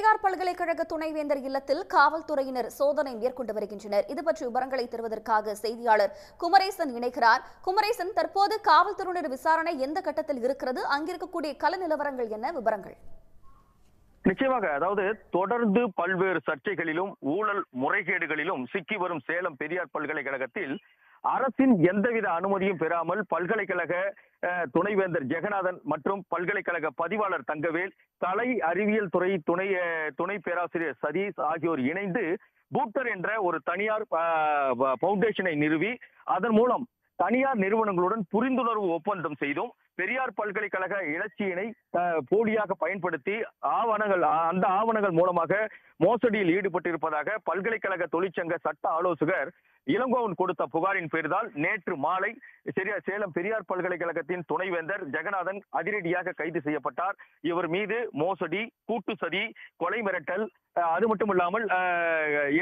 பெரியார் பல்கலைக்கழக துணைவேந்தர் இல்லத்தில் காவல்துறையினர் சோதனை மேற்கொண்டு வருகின்றனர். இது பற்றி விவரங்களை தருவதற்காக செய்தியாளர் குமரேசன் இணைகிறார். குமரேசன் தற்போது காவல்துறையினர் விசாரணை எந்த கட்டத்தில் இருக்கிறது? அங்கிருக்கக்கூடிய கல நிலவரங்கள் என்ன? விவரங்கள். நிச்சயமாக அதாவது தொடர்ந்து பல்வேறு சர்ச்சைகளிலும் ஊழல் முறைகேடுகளிலும் சிக்கி வரும் சேலம் பெரியார் பல்கலைக்கழகத்தில் அரசின் எந்தவித அனுமதியும் பெறாமல் பல்கலைக்கழக துணைவேந்தர் ஜெகநாதன் மற்றும் பல்கலைக்கழக பதிவாளர் தங்கவேல் கலை அறிவியல் துறை துணை துணை பேராசிரியர் சதீஷ் ஆகியோர் இணைந்து பூட்டர் என்ற ஒரு தனியார் பவுண்டேஷனை நிறுவி அதன் மூலம் தனியார் நிறுவனங்களுடன் புரிந்துணர்வு ஒப்பந்தம் செய்தும் பெரியார் பல்கலைக்கழக இலட்சியினை போலியாக பயன்படுத்தி ஆவணங்கள் அந்த ஆவணங்கள் மூலமாக மோசடியில் ஈடுபட்டிருப்பதாக பல்கலைக்கழக தொழிற்சங்க சட்ட ஆலோசகர் இளங்கோவன் கொடுத்த புகாரின் பேரில் நேற்று மாலை சேலம் பெரியார் பல்கலைக்கழகத்தின் துணைவேந்தர் ஜெகநாதன் அதிரடியாக கைது செய்யப்பட்டார். இவர் மீது மோசடி கூட்டு சதி கொலை மிரட்டல் அது மட்டும் இல்லாமல்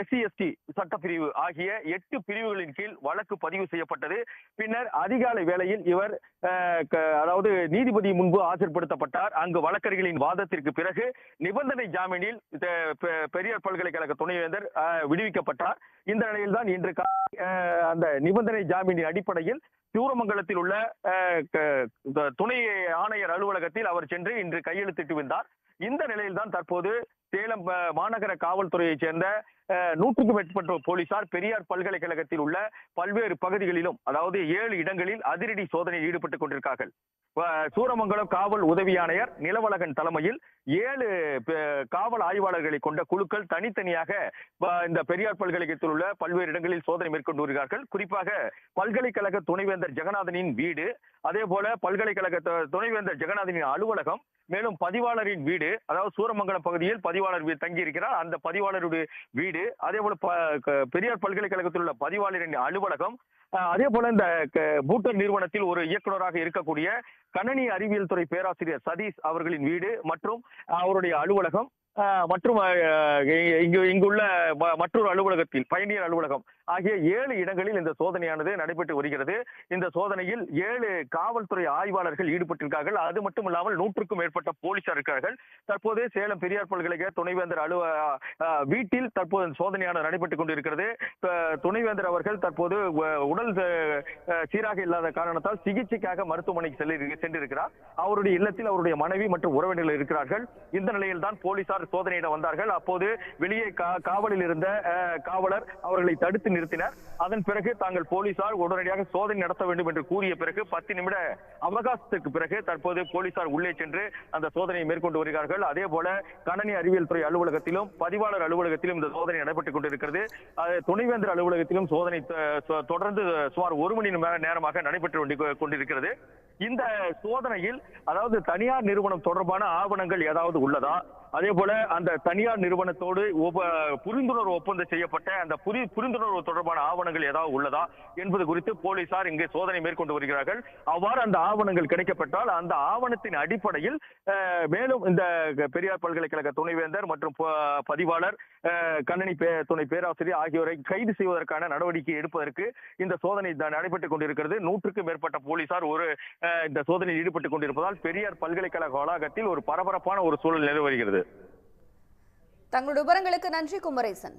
எஸ்சி எஸ்டி சட்டப்பிரிவு ஆகிய எட்டு பிரிவுகளின் கீழ் வழக்கு பதிவு செய்யப்பட்டது. பின்னர் அதிகாலை வேளையில் இவர் அதாவது நீதிபதி முன்பு ஆஜர்படுத்தப்பட்டார். அங்கு வழக்கறிஞர்களின் வாதத்திற்கு பிறகு நிபந்தனை ஜாமீனில் பெரியார் பல்கலைக்கழக துணைவேந்தர் விடுவிக்கப்பட்டார். இந்த நிலையில்தான் இன்று அந்த நிபந்தனை ஜாமீனின் அடிப்படையில் சூரமங்கலத்தில் உள்ள துணை ஆணையர் அலுவலகத்தில் அவர் சென்று இன்று கையெழுத்திட்டு வந்தார். இந்த நிலையில்தான் தற்போது சேலம் மாநகர காவல்துறையைச் சேர்ந்த நூற்றுக்கும் மேற்பட்ட போலீசார் பெரியார் பல்கலைக்கழகத்தில் உள்ள பல்வேறு பகுதிகளிலும் அதாவது ஏழு இடங்களில் அதிரடி சோதனையில் ஈடுபட்டுக் கொண்டிருக்கார்கள். சூரமங்கலம் காவல் உதவி ஆணையர் நிலவழகன் தலைமையில் ஏழு காவல் ஆய்வாளர்களை கொண்ட குழுக்கள் தனித்தனியாக இந்த பெரியார் பல்கலைக்கழகத்தில் உள்ள பல்வேறு இடங்களில் சோதனை மேற்கொண்டு வருகிறார்கள். குறிப்பாக பல்கலைக்கழக துணைவேந்தர் ஜெகநாதனின் வீடு அதே போல பல்கலைக்கழக துணைவேந்தர் ஜெகநாதனின் அலுவலகம் மேலும் பதிவாளரின் வீடு அதாவது சூரமங்கலம் பகுதியில் பதிவாளர் தங்கி இருக்கிறார் அந்த பதிவாளருடைய வீடு அதே போல பெரியார் பல்கலைக்கழகத்தில் உள்ள பதிவாளரின் அலுவலகம் அதே போல இந்த பூட்டர் நிறுவனத்தில் ஒரு இயக்குநராக இருக்கக்கூடிய கணனி அறிவியல் துறை பேராசிரியர் சதீஷ் அவர்களின் வீடு மற்றும் அவருடைய அலுவலகம் மற்றும் இங்கு இங்குள்ள மற்றொரு அலுவலகத்தில் பயணியர் அலுவலகம் ஆகிய ஏழு இடங்களில் இந்த சோதனையானது நடைபெற்று வருகிறது. இந்த சோதனையில் ஏழு காவல்துறை ஆய்வாளர்கள் ஈடுபட்டிருக்கார்கள். அது மட்டும் இல்லாமல் நூற்றுக்கும் மேற்பட்ட போலீசார் இருக்கிறார்கள். தற்போது சேலம் பெரியார் பல்கலைக்கழக துணைவேந்தர் அலுவ வீட்டில் தற்போது சோதனையானது நடைபெற்றுக் கொண்டிருக்கிறது. துணைவேந்தர் அவர்கள் தற்போது உடல் சீராக இல்லாத காரணத்தால் சிகிச்சைக்காக மருத்துவமனைக்கு சென்றிருக்கிறார். அவருடைய இல்லத்தில் அவருடைய மனைவி மற்றும் உறவினர்கள் இருக்கிறார்கள். இந்த நிலையில் தான் போலீசார் சோதனையிட வந்தார்கள். அப்போது வெளியே கா- காவலில் இருந்த காவலர் அவர்களை தடுத்து நிறுத்தினர். அதன் பிறகு தாங்கள் போலீசார் உடனடியாக சோதனை நடத்த வேண்டும் என்று கூறிய பிறகு பத்து நிமிட அவகாசத்துக்கு பிறகு தற்போது போலீசார் உள்ளே சென்று அந்த சோதனையை மேற்கொண்டு வருகிறார்கள். அதே போல கணனி அறிவியல் துறை அலுவலகத்திலும் பதிவாளர் அலுவலகத்திலும் இந்த சோதனை நடைபெற்றுக் கொண்டிருக்கிறது. துணைவேந்தர் அலுவலகத்திலும் சோதனை தொடர்ந்து சுமார் ஒரு மணி நேரமாக நடைபெற்று கொண்டிருக்கிறது. இந்த சோதனையில் அதாவது தனியார் நிறுவனம் தொடர்பான ஆவணங்கள் ஏதாவது உள்ளதா? அதே போல அந்த தனியார் நிறுவனத்தோடு புரிந்துணர்வு ஒப்பந்தம் செய்யப்பட்ட அந்த புரி புரிந்துணர்வு தொடர்பான ஆவணங்கள் ஏதாவது உள்ளதா என்பது குறித்து போலீசார் இங்கே சோதனை மேற்கொண்டு வருகிறார்கள். அவ்வாறு அந்த ஆவணங்கள் கிடைக்கப்பட்டால் அந்த ஆவணத்தின் அடிப்படையில் மேலும் இந்த பெரியார் பல்கலைக்கழக துணைவேந்தர் மற்றும் பதிவாளர் கண்ணனி துணை பேராசிரியர் ஆகியோரை கைது செய்வதற்கான நடவடிக்கை எடுப்பதற்கு இந்த சோதனை நடைபெற்றுக் கொண்டிருக்கிறது. நூற்றுக்கும் மேற்பட்ட போலீசார் ஒரு இந்த சோதனையில் ஈடுபட்டுக் கொண்டிருப்பதால் பெரியார் பல்கலைக்கழக வளாகத்தில் ஒரு பரபரப்பான ஒரு சூழல் நிலவி வருகிறது. தங்களுடைய விவரங்களுக்கு நன்றி குமரேசன்.